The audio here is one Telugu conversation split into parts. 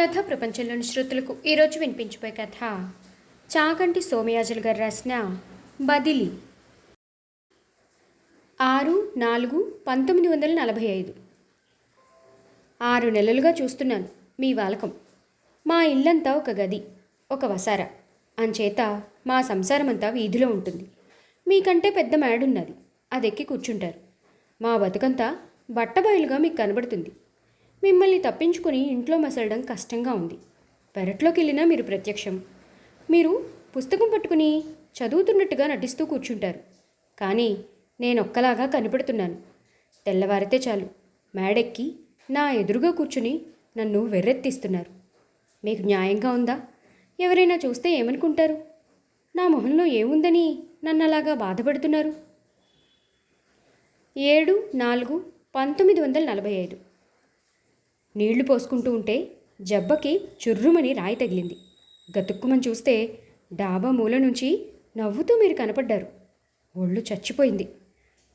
కథ ప్రపంచంలోని శ్రోతలకు ఈరోజు వినిపించిపోయే కథ. చాగంటి సోమయాజులు గారు రాసిన బదిలీ. ఆరు నాలుగు పంతొమ్మిది వందల నలభై ఐదు. ఆరు నెలలుగా చూస్తున్నాను మీ వాలకం. మా ఇల్లంతా ఒక గది ఒక వసార. అంచేత మా సంసారమంతా వీధిలో ఉంటుంది. మీకంటే పెద్ద మేడున్నది. అదెక్కి కూర్చుంటారు. మా బతుకంతా బట్టబయలుగా మీకు కనబడుతుంది. మిమ్మల్ని తప్పించుకుని ఇంట్లో మసలడం కష్టంగా ఉంది. పెరట్లోకి వెళ్ళినా మీరు ప్రత్యక్షం. మీరు పుస్తకం పట్టుకుని చదువుతున్నట్టుగా నటిస్తూ కూర్చుంటారు. కానీ నేను ఒక్కలాగా కనపడుతున్నాను. తెల్లవారితే చాలు. మేడెక్కి నా ఎదురుగా కూర్చుని నన్ను వెర్రెత్తిస్తున్నారు. మీకు న్యాయంగా ఉందా? ఎవరైనా చూస్తే ఏమనుకుంటారు? నా మొహంలో ఏముందని నన్ను అలాగా బాధపడుతున్నారు? ఏడు నాలుగు పంతొమ్మిది వందల నలభై ఐదు. నీళ్ళు పోసుకుంటూ ఉంటే జబ్బకి చుర్రుమని రాయి తగిలింది. గతుక్కుమని చూస్తే డాబా మూల నుంచి నవ్వుతూ మీరు కనపడ్డారు. ఒళ్ళు చచ్చిపోయింది.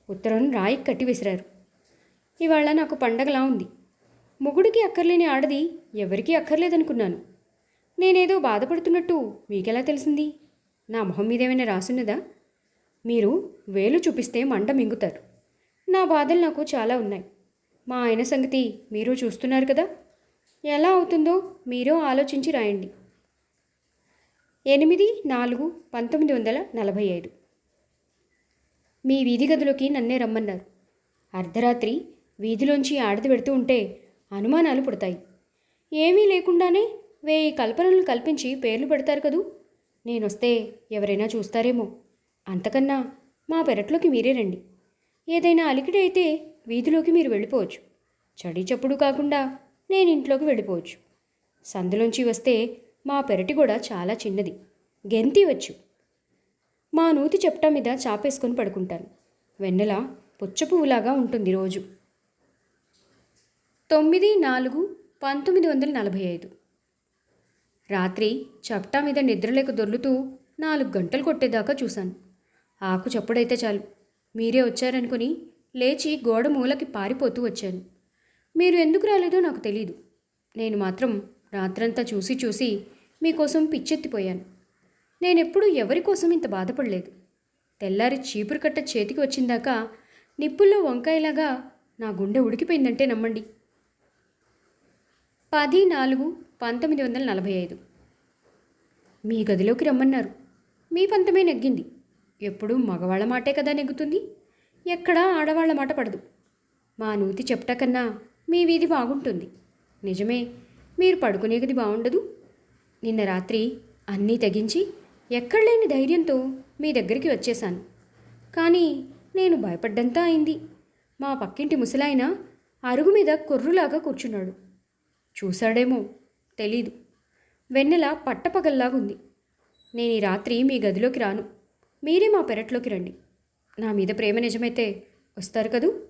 ఉత్తరం రాయి కట్టి విసిరారు. ఇవాళ నాకు పండగలా ఉంది. మొగుడికి అక్కర్లేని ఆడది ఎవరికీ అక్కర్లేదనుకున్నాను. నేనేదో బాధపడుతున్నట్టు మీకెలా తెలిసింది? నా మొహం మీదేమైనా రాసున్నదా? మీరు వేలు చూపిస్తే మంట మింగుతారు. నా బాధలు నాకు చాలా ఉన్నాయి. మా ఆయన సంగతి మీరు చూస్తున్నారు కదా? ఎలా అవుతుందో మీరు ఆలోచించి రాయండి. ఎనిమిది నాలుగు పంతొమ్మిది వందల నలభై ఐదు. మీ వీధి గదిలోకి నన్నే రమ్మన్నారు. అర్ధరాత్రి వీధిలోంచి ఆడది పెడుతూ ఉంటే అనుమానాలు పుడతాయి. ఏమీ లేకుండానే వేయి కల్పనలు కల్పించి పేర్లు పెడతారు కదూ? నేనొస్తే ఎవరైనా చూస్తారేమో. అంతకన్నా మా పెరట్లోకి మీరే రండి. ఏదైనా అలికిడి అయితే వీధిలోకి మీరు వెళ్ళిపోవచ్చు. చడి చప్పుడు కాకుండా నేను ఇంట్లోకి వెళ్ళిపోవచ్చు. సందులోంచి వస్తే మా పెరటి కూడా చాలా చిన్నది. గెంతి వచ్చు. మా నూతి చెప్టా మీద చాపేసుకొని పడుకుంటాను. వెన్నెల పుచ్చపువ్వులాగా ఉంటుంది రోజు. తొమ్మిది నాలుగు పంతొమ్మిది వందల నలభై ఐదు. రాత్రి చప్టా మీద నిద్రలేక దొర్లుతూ నాలుగు గంటలు కొట్టేదాకా చూశాను. ఆకు చప్పుడైతే చాలు. మీరే వచ్చారనుకుని లేచి గోడ మూలకి పారిపోతూ వచ్చాను. మీరు ఎందుకు రాలేదో నాకు తెలీదు. నేను మాత్రం రాత్రంతా చూసి చూసి మీకోసం పిచ్చెత్తిపోయాను. నేనెప్పుడు ఎవరి కోసం ఇంత బాధపడలేదు. తెల్లారి చీపురు కట్ట చేతికి వచ్చిందాకా నిప్పుల్లో వంకాయలాగా నా గుండె ఉడికిపోయిందంటే నమ్మండి. పది నాలుగు పంతొమ్మిది వందల నలభై ఐదు. మీ గదిలోకి రమ్మన్నారు. మీ పంతమే నెగ్గింది. ఎప్పుడు మగవాళ్ళ మాటే కదా నెగ్గుతుంది? ఎక్కడా ఆడవాళ్ళ మాట పడదు. మా నూతి చెప్ట కన్నా మీ వీధి బాగుంటుంది. నిజమే మీరు పడుకునేది బాగుండదు నిన్న రాత్రి అన్నీ తెగించి ఎక్కడలేని ధైర్యంతో మీ దగ్గరికి వచ్చేశాను. కానీ నేను భయపడ్డంతా అయింది. మా పక్కింటి ముసలాయన అరుగు మీద కొర్రులాగా కూర్చున్నాడు. చూశాడేమో తెలీదు. వెన్నెల పట్టపగల్లాగుంది. నేను ఈ రాత్రి మీ గదిలోకి రాను. మీరే మా పెరట్లోకి రండి. నా మీద ప్రేమ నిజమైతే వస్తారు కదూ?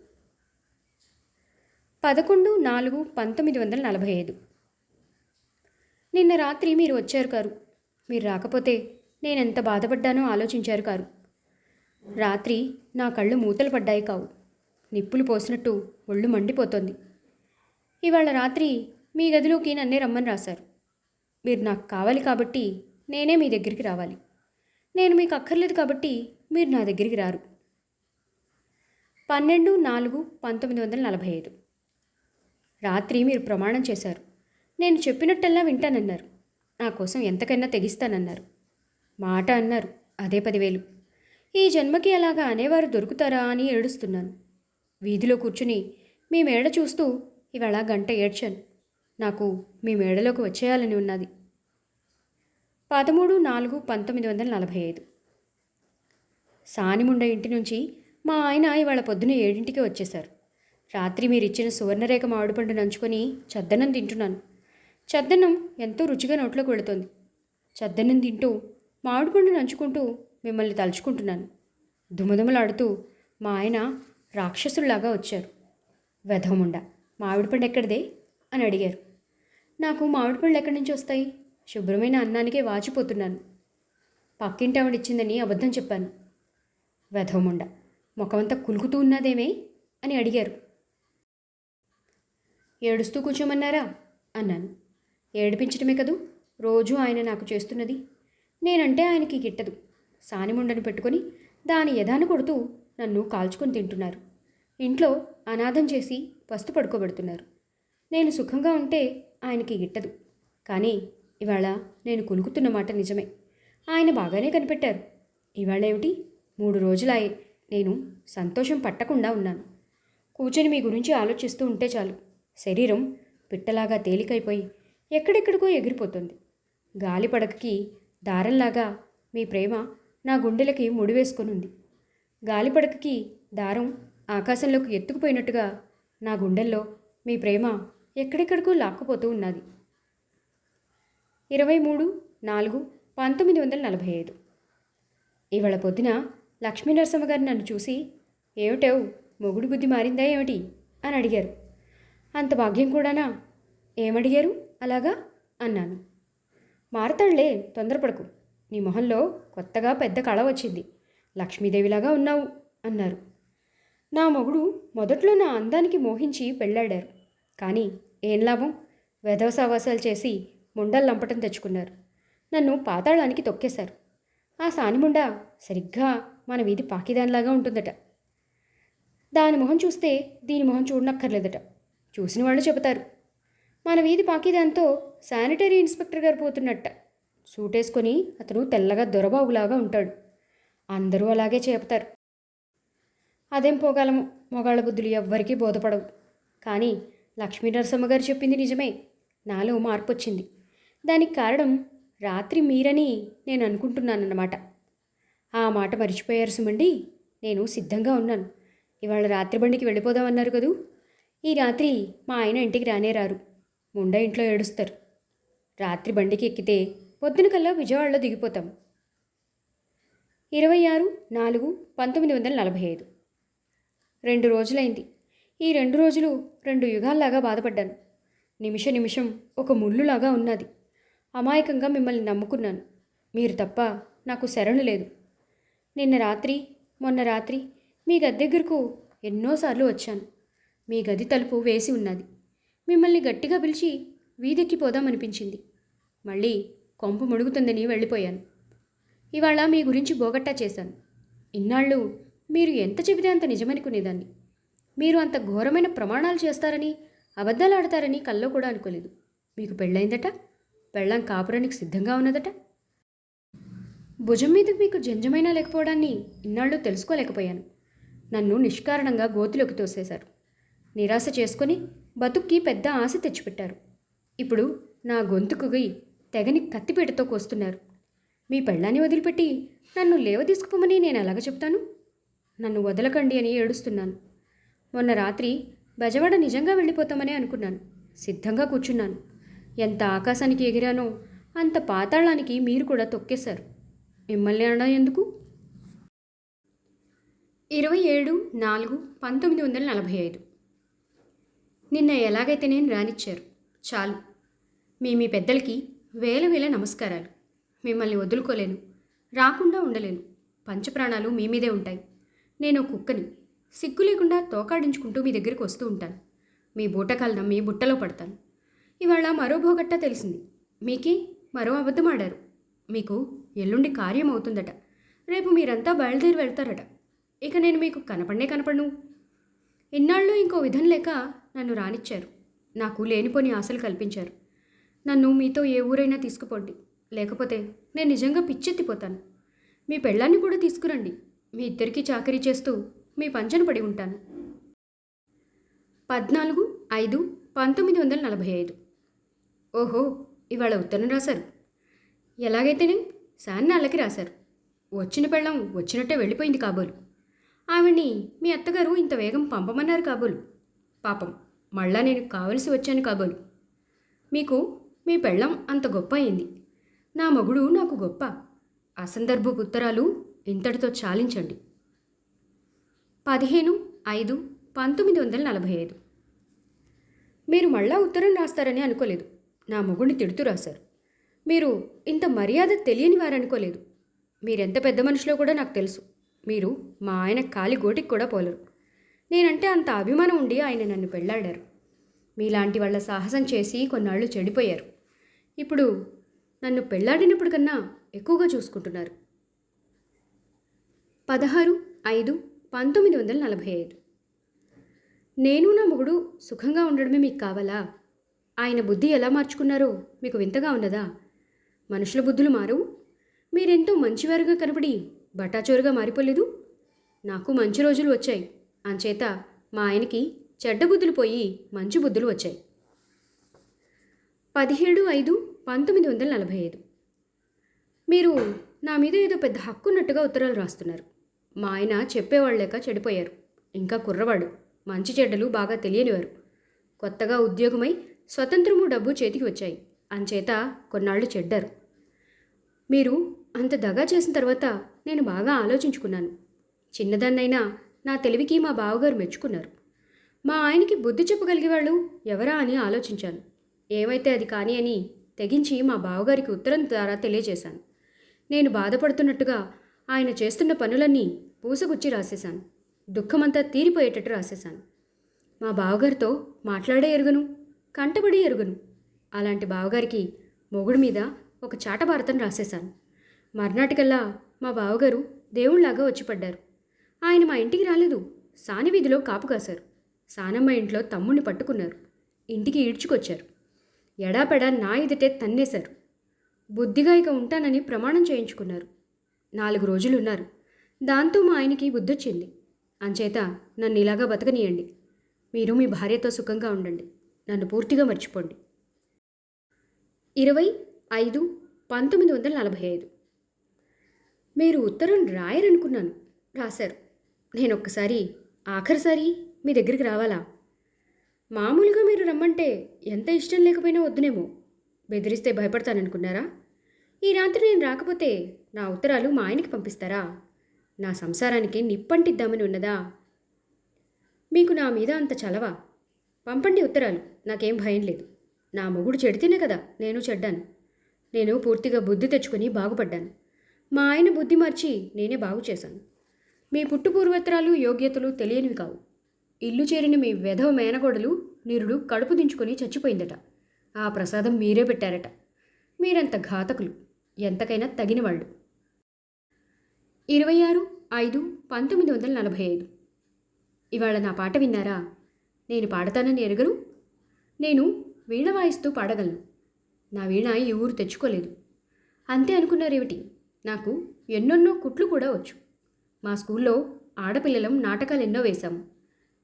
పదకొండు నాలుగు పంతొమ్మిది వందల నలభై ఐదు. నిన్న రాత్రి మీరు వచ్చారు కారు. మీరు రాకపోతే నేనెంత బాధపడ్డానో ఆలోచించారు కారు. రాత్రి నా కళ్ళు మూతలు పడ్డాయి కావు. నిప్పులు పోసినట్టు ఒళ్ళు మండిపోతోంది. ఇవాళ రాత్రి మీ గదిలోకి నన్నే రమ్మని రాశారు. మీరు నాకు కావాలి కాబట్టి నేనే మీ దగ్గరికి రావాలి. నేను మీకు అక్కర్లేదు కాబట్టి మీరు నా దగ్గరికి రారు. పన్నెండు నాలుగు పంతొమ్మిది వందల నలభై ఐదు. రాత్రి మీరు ప్రమాణం చేశారు. నేను చెప్పినట్టల్లా వింటానన్నారు. నా కోసం ఎంతకైనా తెగిస్తానన్నారు. మాట అన్నారు. అదే పదివేలు. ఈ జన్మకి అలాగా అనేవారు దొరుకుతారా అని ఏడుస్తున్నాను. వీధిలో కూర్చుని మీ మేడ చూస్తూ ఇవాళ గంట ఏడ్చాను. నాకు మీ మేడలోకి వచ్చేయాలని ఉన్నది. పదమూడు నాలుగు పంతొమ్మిది వందల నలభై ఐదు. సానిముండ ఇంటి నుంచి మా ఆయన ఇవాళ పొద్దున ఏడింటికి వచ్చేశారు. రాత్రి మీరిచ్చిన సువర్ణరేఖ మామిడిపండు నంచుకొని చద్దన్నం తింటున్నాను. చద్దన్నం ఎంతో రుచిగా నోట్లోకి వెళుతోంది చద్దన్నం తింటూ మామిడిపండు నంచుకుంటూ మిమ్మల్ని తలుచుకుంటున్నాను. దుమదుమలాడుతూ మా ఆయన రాక్షసుల్లాగా వచ్చారు. వెధముండ మామిడిపండు ఎక్కడిదే అని అడిగారు. నాకు మామిడిపండ్లు ఎక్కడి నుంచి వస్తాయి? శుభ్రమైన అన్నానికే వాచిపోతున్నాను. పక్కింటి ఆవిడ ఇచ్చిందని అబద్ధం చెప్పాను. వెధవముండ ముఖమంతా కులుకుతూ ఉన్నదేమే? అని అడిగారు. ఏడుస్తూ కూర్చోమన్నారా? అన్నాను. ఏడిపించడమే కదూ? రోజూ ఆయన నాకు చేస్తున్నది. నేనంటే ఆయనకి గిట్టదు. సానిముండను పెట్టుకొని దాని యథాను కొడుతూ నన్ను కాల్చుకొని తింటున్నారు. ఇంట్లో అనాథం చేసి పస్తు పడుకోబెడుతున్నారు. నేను సుఖంగా ఉంటే ఆయనకి గిట్టదు. కానీ ఇవాళ నేను కులుకుతున్న మాట నిజమే. ఆయన బాగానే కనిపెట్టారు. ఇవాళేమిటి? మూడు రోజులాయే నేను సంతోషం పట్టకుండా ఉన్నాను. కూర్చొని మీ గురించి ఆలోచిస్తూ ఉంటే చాలు. శరీరం పిట్టలాగా తేలికైపోయి ఎక్కడెక్కడికో ఎగిరిపోతుంది. గాలి పడకకి దారంలాగా మీ ప్రేమ నా గుండెలకి ముడివేసుకొని ఉంది గాలిపడకకి దారం ఆకాశంలోకి ఎత్తుకుపోయినట్టుగా నా గుండెల్లో మీ ప్రేమ ఎక్కడెక్కడికో లాక్కుపోతూ ఉన్నది. ఇరవై మూడు నాలుగు పంతొమ్మిది వందల నలభై ఐదు. ఇవాళ పొద్దున లక్ష్మీ నరసింహ గారు నన్ను చూసి ఏమిటావు మొగుడు బుద్ధి మారిందా ఏమిటి? అని అడిగారు. అంత భాగ్యం కూడానా? ఏమడిగారు? అలాగా? అన్నాను. మారతాళ్ళే తొందరపడకు. నీ మొహంలో కొత్తగా పెద్ద కళ వచ్చింది. లక్ష్మీదేవిలాగా ఉన్నావు అన్నారు. నా మొగుడు మొదట్లో నా అందానికి మోహించి పెళ్ళాడారు. కానీ ఏం లాభం? వెధవ సావాసాలు చేసి లంపటం తెచ్చుకున్నారు. నన్ను పాతాళానికి తొక్కేశారు. ఆ సానిముండ సరిగ్గా మన వీధి పాకిదానిలాగా ఉంటుందట. దాని మొహం చూస్తే దీని మొహం చూడనక్కర్లేదట. చూసిన వాళ్ళు చెబుతారు. మన వీధి పాకిదాంతో శానిటరీ ఇన్స్పెక్టర్ గారు పోతున్నట్ట. సూటేసుకొని అతను తెల్లగా దొరబాబులాగా ఉంటాడు. అందరూ అలాగే చెప్తారు. అదేం పోగలము మొగాళ్ళ బుద్ధులు ఎవ్వరికీ బోధపడవు. కానీ లక్ష్మీ నరసమ్మ గారు చెప్పింది నిజమే. నాలో మార్పు వచ్చింది దానికి కారణం రాత్రి మీరని నేను అనుకుంటున్నానన్నమాట ఆ మాట మర్చిపోయారు సుమండి. నేను సిద్ధంగా ఉన్నాను. ఇవాళ రాత్రి బండికి వెళ్ళిపోదామన్నారు కదూ? ఈ రాత్రి మా ఆయన ఇంటికి రానే రారు ముండ ఇంట్లో ఏడుస్తారు. రాత్రి బండికి ఎక్కితే పొద్దున కల్లా విజయవాడలో దిగిపోతాం. ఇరవై ఆరు నాలుగు పంతొమ్మిది వందల నలభై ఐదు. రెండు రోజులైంది. ఈ రెండు రోజులు రెండు యుగాల్లాగా బాధపడ్డాను. నిమిష నిమిషం ఒక ముళ్ళులాగా ఉన్నది. అమాయకంగా మిమ్మల్ని నమ్ముకున్నాను. మీరు తప్ప నాకు శరణు లేదు. నిన్న రాత్రి మొన్న రాత్రి మీ గది దగ్గరకు ఎన్నోసార్లు వచ్చాను. మీ గది తలుపు వేసి ఉన్నది. మిమ్మల్ని గట్టిగా పిలిచి వీధెక్కిపోదామనిపించింది మళ్ళీ కొంపు ముడుగుతుందని వెళ్ళిపోయాను. ఇవాళ మీ గురించి బోగట్టా చేశాను. ఇన్నాళ్ళు మీరు ఎంత చెబితే అంత నిజమనుకునేదాన్ని. మీరు అంత ఘోరమైన ప్రమాణాలు చేస్తారని అబద్ధాలు ఆడతారని కల్లో కూడా అనుకోలేదు. మీకు పెళ్ళైందట పెళ్ళం కాపురానికి సిద్ధంగా ఉన్నదట? భుజం మీద మీకు జంజమైనా లేకపోవడాన్ని ఇన్నాళ్ళు తెలుసుకోలేకపోయాను. నన్ను నిష్కారణంగా గోతిలోకి తోసేశారు. నిరాశ చేసుకొని బతుక్కి పెద్ద ఆశ తెచ్చిపెట్టారు. ఇప్పుడు నా గొంతుకుగి తెగని కత్తిపీటతో కోస్తున్నారు. మీ పెళ్ళాన్ని వదిలిపెట్టి నన్ను లేవ తీసుకుపోమని నేను ఎలాగ చెప్తాను? నన్ను వదలకండి అని ఏడుస్తున్నాను. మొన్న రాత్రి బెజవాడ నిజంగా వెళ్ళిపోతామని అనుకున్నాను. సిద్ధంగా కూర్చున్నాను. ఎంత ఆకాశానికి ఎగిరానో అంత పాతాళానికి మీరు కూడా తొక్కేశారు. మిమ్మల్ని అనడం ఎందుకు? ఇరవై ఏడు నాలుగు పంతొమ్మిది వందల నలభై ఐదు. నిన్న ఎలాగైతే నేను రానిచ్చారు? చాలు. మీ మీ పెద్దలకి వేల వేల నమస్కారాలు. మిమ్మల్ని వదులుకోలేను. రాకుండా ఉండలేను. పంచప్రాణాలు మీ మీదే ఉంటాయి. నేను ఒక కుక్కని. సిగ్గు లేకుండా తోకాడించుకుంటూ మీ దగ్గరికి వస్తూ ఉంటాను. మీ బూటకాలను నమ్మి బుట్టలో పడతాను. ఇవాళ మరో భోగట్ట తెలిసింది. మీకి మరో అబద్ధం ఆడారు. మీకు ఎల్లుండి కార్యం అవుతుందట. రేపు మీరంతా బయలుదేరి వెళ్తారట. ఇక నేను మీకు కనపడనే కనపడను. ఇన్నాళ్ళు ఇంకో విధం లేక నన్ను రానిచ్చారు. నాకు లేనిపోని ఆశలు కల్పించారు. నన్ను మీతో ఏ ఊరైనా తీసుకుపోండి. లేకపోతే నేను నిజంగా పిచ్చెత్తిపోతాను. మీ పెళ్ళాన్ని కూడా తీసుకురండి. మీ ఇద్దరికీ చాకరీ చేస్తూ మీ పంచన పడి ఉంటాను. పద్నాలుగు ఐదు పంతొమ్మిది వందల నలభై ఐదు. ఓహో ఇవాళ ఉత్తరం రాశారు. ఎలాగైతేనే సాన్నాళ్ళకి రాశారు. వచ్చిన పెళ్ళం వచ్చినట్టే వెళ్ళిపోయింది కాబోలు. ఆవిడ్ని మీ అత్తగారు ఇంత వేగం పంపమన్నారు కాబోలు. పాపం మళ్ళా నేను కావలసి వచ్చాను కాబోలు. మీకు మీ పెళ్ళం అంత గొప్ప అయింది. నా మగుడు నాకు గొప్ప. అసందర్భపు ఉత్తరాలు ఇంతటితో చాలించండి. పదిహేను ఐదు పంతొమ్మిది వందల నలభై ఐదు. మీరు మళ్ళా ఉత్తరం రాస్తారని అనుకోలేదు. నా మొగుడిని తిడుతూ రాశారు. మీరు ఇంత మర్యాద తెలియని వారనుకోలేదు. మీరెంత పెద్ద మనుషులో కూడా నాకు తెలుసు. మీరు మా ఆయన కాలి గోటికి కూడా పోలరు. నేనంటే అంత అభిమానం ఉండి ఆయన నన్ను పెళ్ళాడారు మీలాంటి వాళ్ళ సాహసం చేసి కొన్నాళ్ళు చెడిపోయారు. ఇప్పుడు నన్ను పెళ్ళాడినప్పుడు కన్నా ఎక్కువగా చూసుకుంటున్నారు. పదహారు ఐదు పంతొమ్మిది వందల నలభై ఐదు. నేను నా మొగుడు సుఖంగా ఉండడమే మీకు కావాలా? ఆయన బుద్ధి ఎలా మార్చుకున్నారో మీకు వింతగా ఉన్నదా? మనుషుల బుద్ధులు మారు మీరెంతో మంచివారుగా కనబడి బటాచోరుగా మారిపోలేదు? నాకు మంచి రోజులు వచ్చాయి. అంచేత మా ఆయనకి చెడ్డ బుద్ధులు పోయి మంచి బుద్ధులు వచ్చాయి. పదిహేడు ఐదు పంతొమ్మిది వందల నలభై ఐదు. మీరు నా మీద ఏదో పెద్ద హక్కున్నట్టుగా ఉత్తరాలు రాస్తున్నారు. మా ఆయన చెప్పేవాళ్ళు లేక చెడిపోయారు. ఇంకా కుర్రవాడు. మంచి చెడ్డలు బాగా తెలియనివారు. కొత్తగా ఉద్యోగమై స్వతంత్రము డబ్బు చేతికి వచ్చాయి. అంచేత కొన్నాళ్ళు చెడ్డారు. మీరు అంత దగా చేసిన తర్వాత నేను బాగా ఆలోచించుకున్నాను. చిన్నదాన్నైనా నా తెలివికి మా బావగారు మెచ్చుకున్నారు. మా ఆయనకి బుద్ధి చెప్పగలిగే వాళ్ళు ఎవరా అని ఆలోచించాను. ఏమైతే అది కానీ అని తెగించి మా బావగారికి ఉత్తరం ద్వారా తెలియజేశాను. నేను బాధపడుతున్నట్టుగా ఆయన చేస్తున్న పనులన్నీ పూసగుచ్చి రాసేశాను. దుఃఖమంతా తీరిపోయేటట్టు రాసేశాను. మా బావగారితో మాట్లాడే ఎరుగను. కంటబడి ఎరుగను. అలాంటి బావగారికి మొగుడు మీద ఒక చాటభారతం రాసేశాను. మర్నాటికల్లా మా బావగారు దేవుళ్ళాగా వచ్చిపడ్డారు ఆయన మా ఇంటికి రాలేదు. సాని వీధిలో కాపు కాశారు. సానమ్మ ఇంట్లో తమ్ముణ్ణి పట్టుకున్నారు. ఇంటికి ఈడ్చుకొచ్చారు. ఎడాపెడా నా ఎదుటే తన్నేశారు. బుద్ధిగా ఇక ఉంటానని ప్రమాణం చేయించుకున్నారు. నాలుగు రోజులు ఉన్నారు దాంతో మా ఆయనకి బుద్ధొచ్చింది. అంచేత నన్ను ఇలాగా బతకనీయండి. మీరు మీ భార్యతో సుఖంగా ఉండండి. నన్ను పూర్తిగా మర్చిపోండి. ఇరవై ఐదు పంతొమ్మిది వందల నలభై ఐదు. మీరు ఉత్తరం రాయరనుకున్నాను. రాశారు. నేను ఒక్కసారి ఆఖరిసారి మీ దగ్గరికి రావాలా? మామూలుగా మీరు రమ్మంటే ఎంత ఇష్టం లేకపోయినా వద్దునేమో. బెదిరిస్తే భయపడతాననుకున్నారా? ఈ రాత్రి నేను రాకపోతే నా ఉత్తరాలు మా ఆయనకి పంపిస్తారా? నా సంసారానికి నిప్పంటిద్దామని ఉన్నదా? మీకు నా మీద అంత చలవా? పంపండి ఉత్తరాలు. నాకేం భయం లేదు. నా మొగుడు చెడితేనే కదా నేను చెడ్డాను. నేను పూర్తిగా బుద్ధి తెచ్చుకొని బాగుపడ్డాను. మా ఆయన బుద్ధి మార్చి నేనే బాగు చేశాను. మీ పుట్టు పూర్వత్రాలు యోగ్యతలు తెలియనివి కావు. ఇల్లు చేరిన మీ వెధవ మేనగోడలు నిరుడు కడుపు దించుకొని చచ్చిపోయిందట. ఆ ప్రసాదం మీరే పెట్టారట. మీరంత ఘాతకులు. ఎంతకైనా తగినవాళ్ళు. ఇరవై ఆరు ఐదు పంతొమ్మిది వందల నలభై ఐదు. ఇవాళ నా పాట విన్నారా? నేను పాడతానని ఎరగరు నేను వీణ వాయిస్తూ పాడగలను. నా వీణ ఈ ఊరు తెచ్చుకోలేదు. అంతే అనుకున్నారేమిటి? నాకు ఎన్నెన్నో కుట్లు కూడా వచ్చు. మా స్కూల్లో ఆడపిల్లలం నాటకాలు ఎన్నో వేశాము.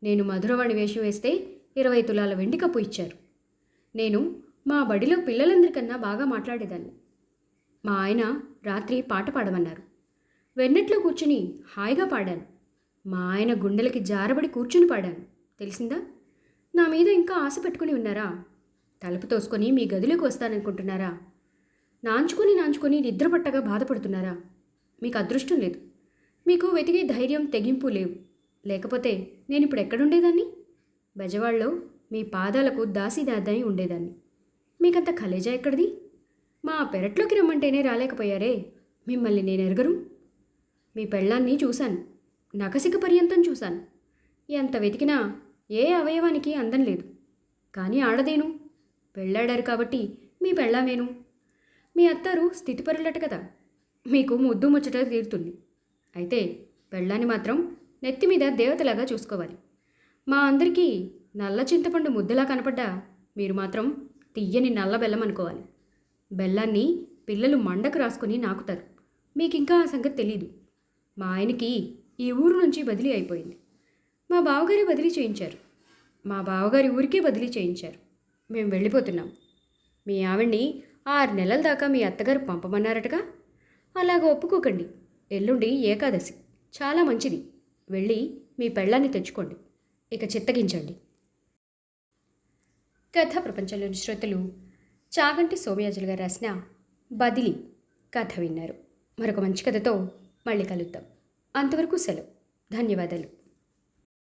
నేను మధురవాణి వేషం వేస్తే ఇరవై తులాల వెండి కప్పు ఇచ్చారు. నేను మా బడిలో పిల్లలందరికన్నా బాగా మాట్లాడేదాన్ని. మా ఆయన రాత్రి పాట పాడమన్నారు. వెన్నెట్లో కూర్చుని హాయిగా పాడాను. మా ఆయన గుండెలకి జారబడి కూర్చుని పాడాను. తెలిసిందా? నా మీద ఇంకా ఆశ పెట్టుకుని ఉన్నారా? తలుపు తోసుకొని మీ గదిలోకి వస్తాననుకుంటున్నారా? నాంచుకొని నాంచుకొని నిద్రపట్టగా బాధపడుతున్నారా? మీకు అదృష్టం లేదు. మీకు వెతికే ధైర్యం తెగింపు లేవు. లేకపోతే నేను ఇప్పుడు ఎక్కడుండేదాన్ని? బెజవాడలో మీ పాదాలకు దాసిదాదాయి ఉండేదాన్ని. మీకంత కలేజా ఎక్కడిది? మా పెరట్లోకి రమ్మంటేనే రాలేకపోయారే. మిమ్మల్ని నేను ఎరగరు మీ పెళ్ళాన్ని చూశాను. నకసిక పర్యంతం చూశాను. ఎంత వెతికినా ఏ అవయవానికి అందం లేదు. కానీ ఆడదేను? పెళ్ళాడారు కాబట్టి మీ పెళ్ళామేను? మీ అత్తారు స్థితిపరులట కదా. మీకు ముద్దు ముచ్చట తీరుతుంది. అయితే పెళ్ళాన్ని మాత్రం నెత్తి మీద దేవతలాగా చూసుకోవాలి. మా అందరికీ నల్ల చింతపండు ముద్దలా కనపడ్డా మీరు మాత్రం తియ్యని నల్ల బెల్లం అనుకోవాలి. బెల్లాన్ని పిల్లలు మండకు రాసుకొని నాకుతారు. మీకు ఇంకా ఆ సంగతి తెలీదు. మా ఆయనకి ఈ ఊరు నుంచి బదిలీ అయిపోయింది. మా బావగారి బదిలీ చేయించారు. మా బావగారి ఊరికే బదిలీ చేయించారు. మేము వెళ్ళిపోతున్నాం. మీ ఆవిడ్ని ఆరు నెలల దాకా మీ అత్తగారు పంపమన్నారటగా? అలాగ ఒప్పుకోకండి. ఎల్లుండి ఏకాదశి. చాలా మంచిది. వెళ్ళి మీ పెళ్ళాన్ని తెచ్చుకోండి. ఇక చిత్తగించండి. కథ ప్రపంచంలోని శ్రోతలు చాగంటి సోమయాజులు గారు రాసిన బదిలీ కథ విన్నారు. మరొక మంచి కథతో మళ్ళీ కలుద్దాం. అంతవరకు సెలవు. ధన్యవాదాలు.